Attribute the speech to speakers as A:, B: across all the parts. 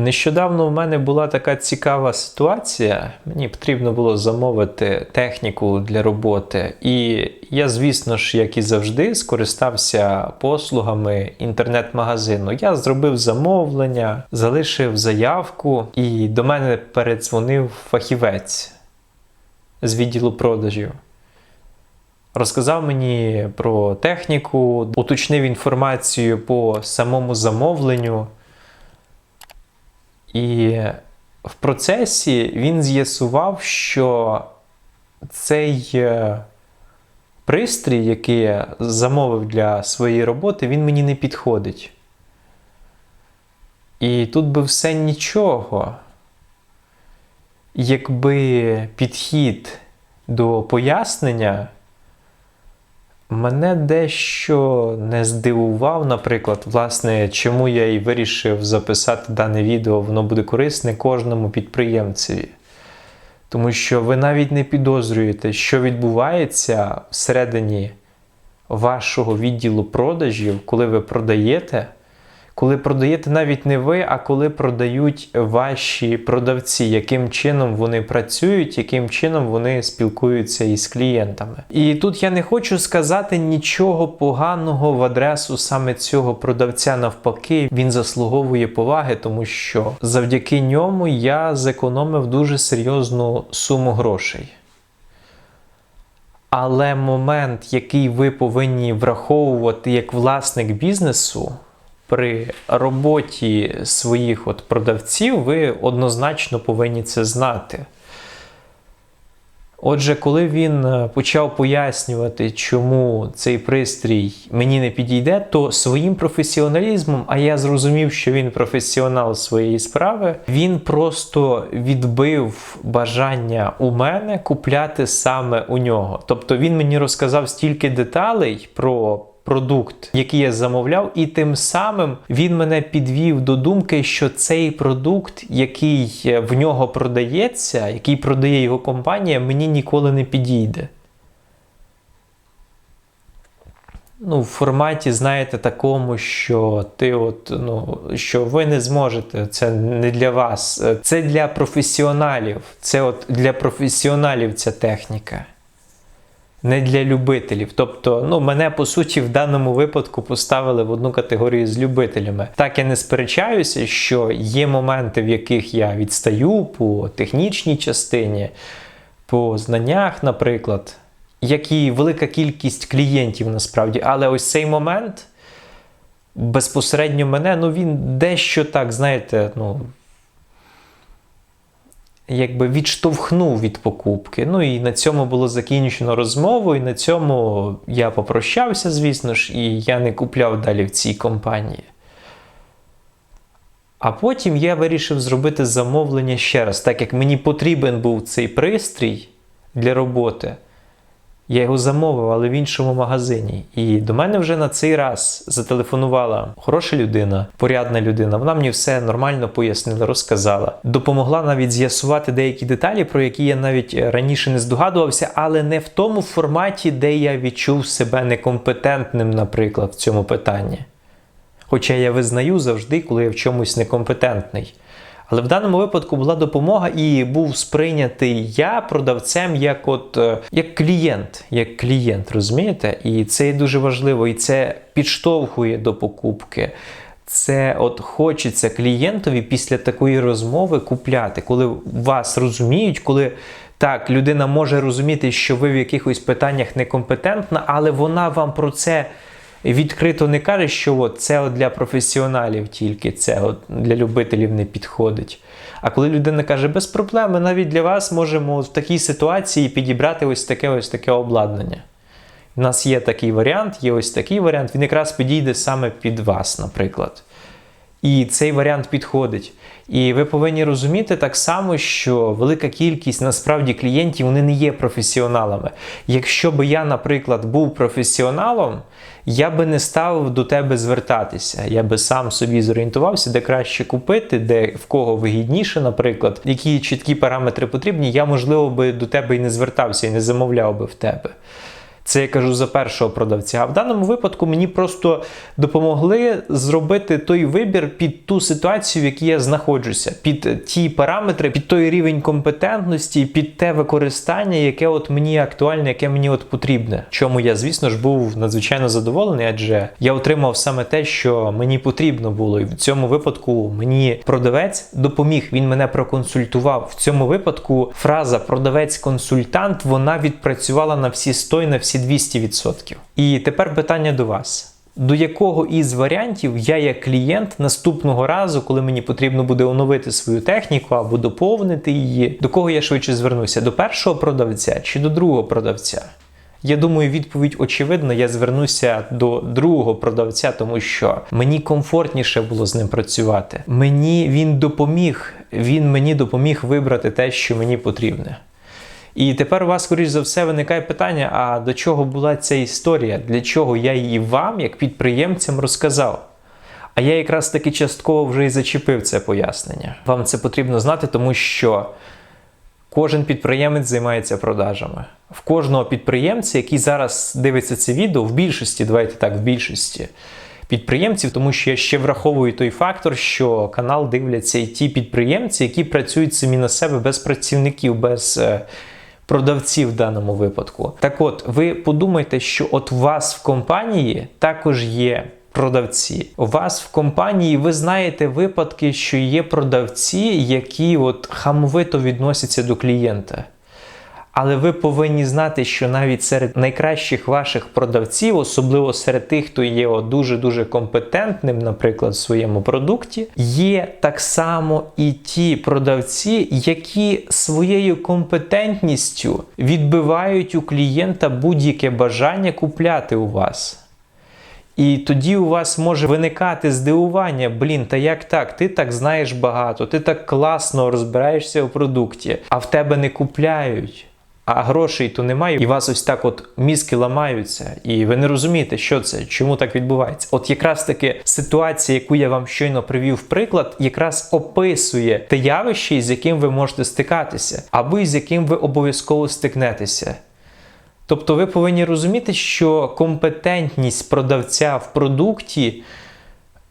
A: Нещодавно у мене була така цікава ситуація. Мені потрібно було замовити техніку для роботи. І я, звісно ж, як і завжди, скористався послугами інтернет-магазину. Я зробив замовлення, залишив заявку, і до мене передзвонив фахівець з відділу продажів. Розказав мені про техніку, уточнив інформацію по самому замовленню. І в процесі він з'ясував, що цей е, пристрій, який я замовив для своєї роботи, він мені не підходить. І тут би все нічого. Якби підхід до пояснення мене дещо не здивував, наприклад, власне, чому я і вирішив записати дане відео, воно буде корисне кожному підприємцеві. Тому що ви навіть не підозрюєте, що відбувається всередині вашого відділу продажів, коли ви продаєте. Коли продаєте навіть не ви, а коли продають ваші продавці, яким чином вони працюють, яким чином вони спілкуються із клієнтами. І тут я не хочу сказати нічого поганого в адресу саме цього продавця. Навпаки, він заслуговує поваги, тому що завдяки ньому я зекономив дуже серйозну суму грошей. Але момент, який ви повинні враховувати як власник бізнесу при роботі своїх от продавців ви однозначно повинні це знати. Отже, коли він е, почав пояснювати, чому цей пристрій мені не підійде, то своїм професіоналізмом, а я зрозумів, що він професіонал своєї справи, він просто відбив бажання у мене купляти саме у нього. Тобто він мені розказав стільки деталей про продукт, який я замовляв, і тим самим він мене підвів до думки, що цей продукт, який е, в нього продається, який продає його компанія, мені ніколи не підійде. Ну, в форматі, знаєте, такому, що ти от, ну, що ви не зможете, це не для вас. Це для професіоналів. Це от для професіоналів ця техніка не для любителів. Тобто, ну, мене по суті в даному випадку поставили в одну категорію з любителями. Так я не сперечаюся, що є моменти, в яких я відстаю по технічній частині, по знаннях, наприклад, як і велика кількість клієнтів насправді. Але ось цей момент. Безпосередньо мене, ну він дещо так, знаєте, ну, якби відштовхнув від покупки. Ну і на цьому було закінчено розмову, і на цьому я попрощався, звісно ж, і я не купляв далі в цій компанії. А потім я вирішив зробити замовлення ще раз, так як мені потрібен був цей пристрій для роботи. Я його замовив, але в іншому магазині. І до мене вже на цей раз зателефонувала хороша людина, порядна людина. Вона мені все нормально пояснила, розказала. Допомогла навіть з'ясувати деякі деталі, про які я навіть раніше не здогадувався, але не в тому форматі, де я відчув себе некомпетентним, наприклад, в цьому питанні. Хоча я визнаю завжди, коли я в чомусь некомпетентний. Але в даному випадку була допомога і був сприйнятий я продавцем як от е, як клієнт, як клієнт, розумієте? І це є дуже важливо, і це підштовхує до покупки. Це от хочеться клієнтові після такої розмови купляти, коли вас розуміють, коли так людина може розуміти, що ви в якихось питаннях некомпетентна, але вона вам про це відкрито не каже, що от це от для професіоналів тільки, це от для любителів не підходить. А коли людина каже, без проблем, ми навіть для вас можемо в такій ситуації підібрати ось таке ось таке обладнання. У нас є такий варіант, є ось такий варіант, він якраз підійде саме під вас, наприклад. І цей варіант підходить. І ви повинні розуміти так само, що велика кількість насправді клієнтів вони не є професіоналами. Якщо би я, наприклад, був професіоналом, я би не став до тебе звертатися. Я би сам собі зорієнтувався, де краще купити, де в кого вигідніше, наприклад, які чіткі параметри потрібні, я, можливо, би до тебе і не звертався, і не замовляв би в тебе. Це я кажу за першого продавця. А в даному випадку мені просто допомогли зробити той вибір під ту ситуацію, в якій я знаходжуся, під ті параметри, під той рівень компетентності, під те використання, яке от мені актуальне, яке мені от потрібне. Чому я, звісно ж, був надзвичайно задоволений, адже я отримав саме те, що мені потрібно було, і в цьому випадку мені продавець допоміг. Він мене проконсультував. В цьому випадку фраза продавець-консультант вона відпрацювала на всі 100 і на всі 200%. І тепер питання до вас. До якого із варіантів я, як клієнт, наступного разу, коли мені потрібно буде оновити свою техніку або доповнити її, до кого я швидше звернуся? До першого продавця чи до другого продавця? Я думаю, відповідь очевидна. Я звернуся до другого продавця, тому що мені комфортніше було з ним працювати. Мені він допоміг, він мені допоміг вибрати те, що мені потрібне. І тепер у вас, скоріш за все, виникає питання: а до чого була ця історія? Для чого я її вам, як підприємцям, розказав? А я якраз таки частково вже і зачепив це пояснення. Вам це потрібно знати, тому що кожен підприємець займається продажами. В кожного підприємця, який зараз дивиться це відео, в більшості, давайте так, в більшості підприємців, тому що я ще враховую той фактор, що канал дивляться і ті підприємці, які працюють самі на себе без працівників, без продавців в даному випадку. Так от, ви подумайте, що от у вас в компанії також є. Продавці, у вас в компанії ви знаєте випадки, що є продавці, які от хамовито відносяться до клієнта. Але ви повинні знати, що навіть серед найкращих ваших продавців, особливо серед тих, хто є дуже-дуже компетентним, наприклад, в своєму продукті, є так само і ті продавці, які своєю компетентністю відбивають у клієнта будь-яке бажання купляти у вас. І тоді у вас може виникати здивування, блін, та як так? Ти так знаєш багато, ти так класно розбираєшся у продукті, а в тебе не купляють а грошей то немає, і вас ось так от мізки ламаються, і ви не розумієте, що це, чому так відбувається. От якраз таки ситуація, яку я вам щойно привів в приклад, якраз описує те явище, з яким ви можете стикатися, або з яким ви обов'язково стикнетеся. Тобто ви повинні розуміти, що компетентність продавця в продукті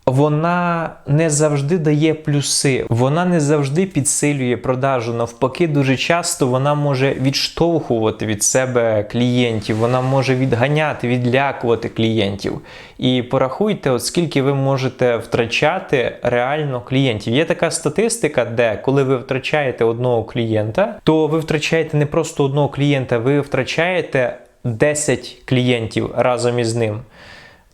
A: вона не завжди дає плюси, вона не завжди підсилює продажу. Навпаки, дуже часто вона може відштовхувати від себе клієнтів, вона може відганяти, відлякувати клієнтів. І порахуйте, от скільки ви можете втрачати реально клієнтів. Є така статистика, де коли ви втрачаєте одного клієнта, то ви втрачаєте не просто одного клієнта, ви втрачаєте 10 клієнтів разом із ним.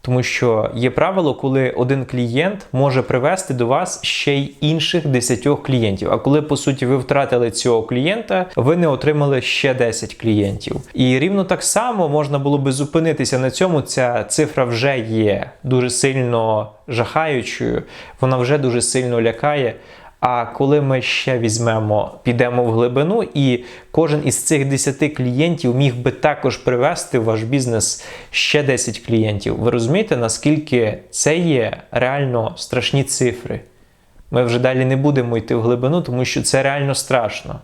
A: Тому що є правило, коли один клієнт може привести до вас ще й інших 10 клієнтів. А коли, по суті, ви втратили цього клієнта, ви не отримали ще 10 клієнтів. І рівно так само можна було би зупинитися на цьому. Ця цифра вже є дуже сильно жахаючою, вона вже дуже сильно лякає. А коли ми ще візьмемо, підемо в глибину, і кожен із цих 10 клієнтів міг би також привести в ваш бізнес ще 10 клієнтів. Ви розумієте, наскільки це є реально страшні цифри? Ми вже далі не будемо йти в глибину, тому що це реально страшно.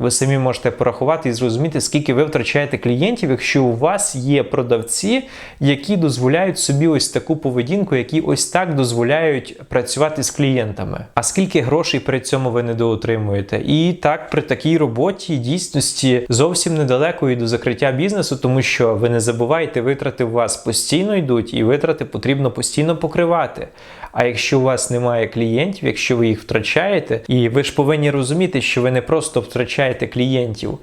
A: Ви самі можете порахувати і зрозуміти, скільки ви втрачаєте клієнтів, якщо у вас є продавці, які дозволяють собі ось таку поведінку, які ось так дозволяють працювати з клієнтами. А скільки грошей при цьому ви недоотримуєте? І так, при такій роботі дійсності зовсім недалеко і до закриття бізнесу, тому що ви не забувайте, витрати у вас постійно йдуть, і витрати потрібно постійно покривати. А якщо у вас немає клієнтів, якщо ви їх втрачаєте, і ви ж повинні розуміти, що ви не просто втрачаєте клієнтів,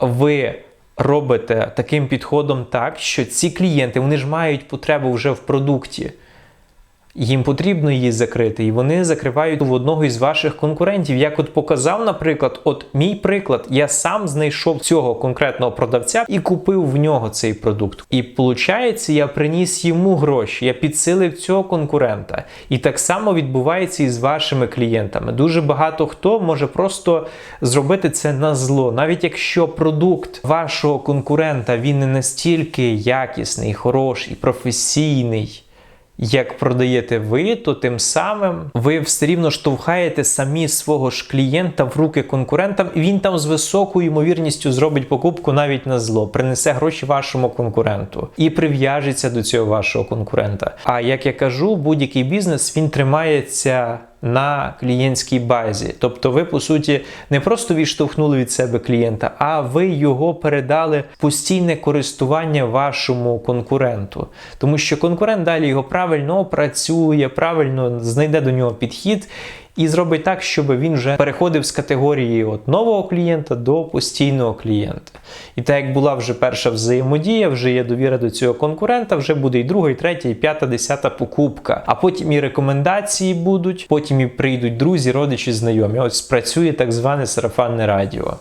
A: ви робите таким підходом так, що ці клієнти вони ж мають потребу вже в продукті. Їм потрібно її закрити, і вони закривають в одного із ваших конкурентів. Як от показав, наприклад, от мій приклад, я сам знайшов цього конкретного продавця і купив в нього цей продукт. І виходить, я приніс йому гроші, я підсилив цього конкурента. І так само відбувається і з вашими клієнтами. Дуже багато хто може просто зробити це на зло, навіть якщо продукт вашого конкурента він не настільки якісний, хороший, професійний як продаєте ви, то тим самим ви все рівно штовхаєте самі свого ж клієнта в руки конкурентам, і він там з високою ймовірністю зробить покупку навіть на зло, принесе гроші вашому конкуренту і прив'яжеться до цього вашого конкурента. А як я кажу, будь-який бізнес він тримається на клієнтській базі. Тобто, ви, по суті, не просто відштовхнули від себе клієнта, а ви його передали в постійне користування вашому конкуренту. Тому що конкурент далі його правильно опрацює, правильно знайде до нього підхід. І зробить так, щоб він вже переходив з категорії от нового клієнта до постійного клієнта. І так як була вже перша взаємодія, вже є довіра до цього конкурента, вже буде і друга, і третя, і п'ята, десята покупка. А потім і рекомендації будуть, потім і прийдуть друзі, родичі, знайомі. Ось спрацює так зване сарафанне радіо.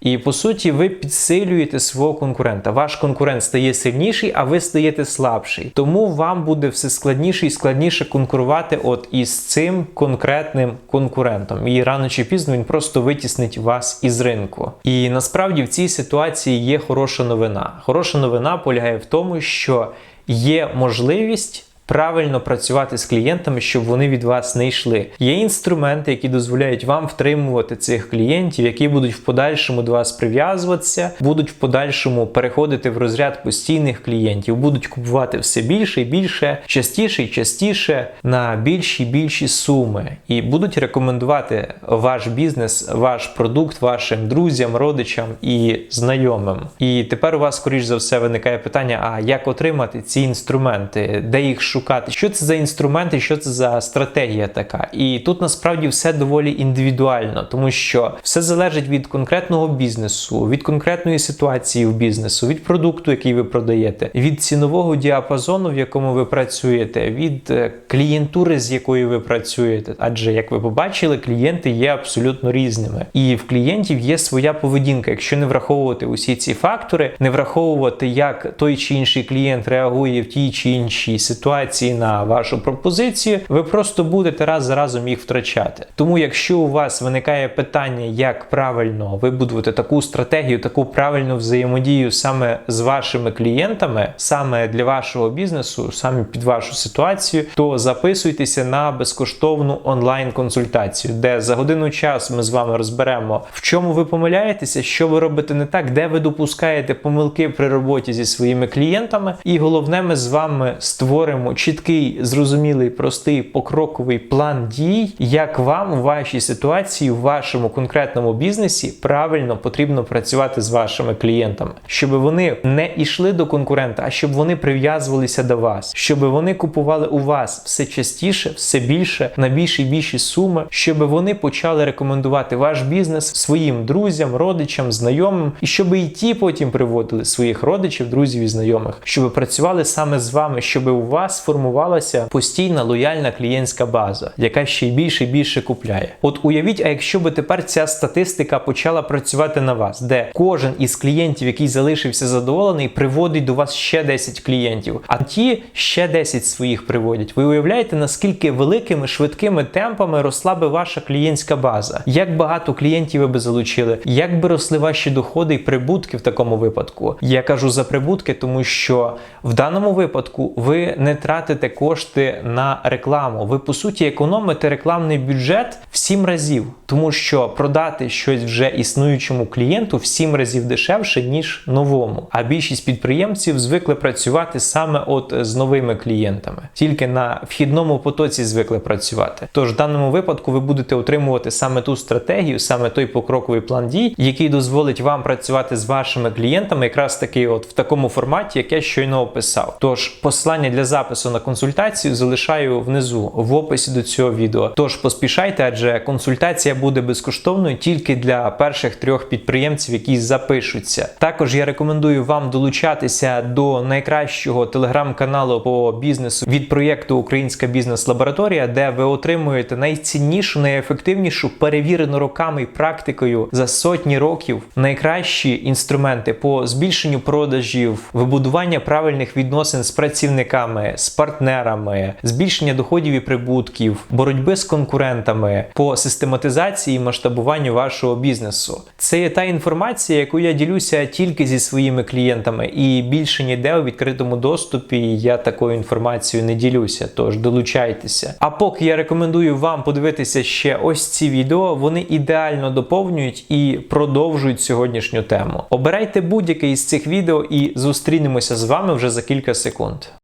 A: І по суті, ви підсилюєте свого конкурента. Ваш конкурент стає сильніший, а ви стаєте слабший. Тому вам буде все складніше і складніше конкурувати от із цим конкретним конкурентом. І рано чи пізно він просто витіснить вас із ринку. І насправді в цій ситуації є хороша новина. Хороша новина полягає в тому, що є можливість правильно працювати з клієнтами, щоб вони від вас не йшли. Є інструменти, які дозволяють вам втримувати цих клієнтів, які будуть в подальшому до вас прив'язуватися, будуть в подальшому переходити в розряд постійних клієнтів, будуть купувати все більше і більше, частіше і частіше на більші і більші суми, і будуть рекомендувати ваш бізнес, ваш продукт вашим друзям, родичам і знайомим. І тепер у вас, скоріш за все, виникає питання: а як отримати ці інструменти, де їх шукати? Шукати, що це за інструменти, що це за стратегія така. І тут насправді все доволі індивідуально, тому що все залежить від конкретного бізнесу, від конкретної ситуації в бізнесу, від продукту, який ви продаєте, від цінового діапазону, в якому ви працюєте, від е, клієнтури, з якою ви працюєте. Адже, як ви побачили, клієнти є абсолютно різними. І в клієнтів є своя поведінка. Якщо не враховувати усі ці фактори, не враховувати, як той чи інший клієнт реагує в тій чи іншій ситуації реакції на вашу пропозицію, ви просто будете раз за разом їх втрачати. Тому, якщо у вас виникає питання, як правильно вибудувати таку стратегію, таку правильну взаємодію саме з вашими клієнтами, саме для вашого бізнесу, саме під вашу ситуацію, то записуйтеся на безкоштовну онлайн-консультацію, де за годину час ми з вами розберемо, в чому ви помиляєтеся, що ви робите не так, де ви допускаєте помилки при роботі зі своїми клієнтами, і головне, ми з вами створимо чіткий, зрозумілий, простий покроковий план дій, як вам у вашій ситуації, в вашому конкретному бізнесі правильно потрібно працювати з вашими клієнтами, щоб вони не йшли до конкурента, а щоб вони прив'язувалися до вас, щоб вони купували у вас все частіше, все більше, на більші більші суми, щоб вони почали рекомендувати ваш бізнес своїм друзям, родичам, знайомим, і щоб і ті потім приводили своїх родичів, друзів і знайомих, щоб працювали саме з вами, щоб у вас сформувалася постійна лояльна клієнтська база, яка ще й більше і більше купляє. От уявіть, а якщо би тепер ця статистика почала працювати на вас, де кожен із клієнтів, який залишився задоволений, приводить до вас ще 10 клієнтів, а ті ще 10 своїх приводять. Ви уявляєте, наскільки великими швидкими темпами росла би ваша клієнтська база? Як багато клієнтів ви би залучили, як би росли ваші доходи і прибутки в такому випадку? Я кажу за прибутки, тому що в даному випадку ви не тратите тратите кошти на рекламу. Ви, по суті, економите рекламний бюджет в 7 разів, тому що продати щось вже існуючому клієнту в 7 разів дешевше, ніж новому. А більшість підприємців звикли працювати саме от з новими клієнтами, тільки на вхідному потоці звикли працювати. Тож в даному випадку ви будете отримувати саме ту стратегію, саме той покроковий план дій, який дозволить вам працювати з вашими клієнтами, якраз таки, от в такому форматі, як я щойно описав. Тож послання для запису на консультацію залишаю внизу в описі до цього відео. Тож поспішайте, адже консультація буде безкоштовною тільки для перших трьох підприємців, які запишуться. Також я рекомендую вам долучатися до найкращого телеграм-каналу по бізнесу від проєкту Українська бізнес-лабораторія, де ви отримуєте найціннішу, найефективнішу, перевірену роками і практикою за сотні років найкращі інструменти по збільшенню продажів, вибудування правильних відносин з працівниками. з з партнерами, збільшення доходів і прибутків, боротьби з конкурентами по систематизації і масштабуванню вашого бізнесу. Це є та інформація, яку я ділюся тільки зі своїми клієнтами, і більше ніде у відкритому доступі я такою інформацією не ділюся. Тож долучайтеся. А поки я рекомендую вам подивитися ще ось ці відео, вони ідеально доповнюють і продовжують сьогоднішню тему. Обирайте будь-яке із цих відео і зустрінемося з вами вже за кілька секунд.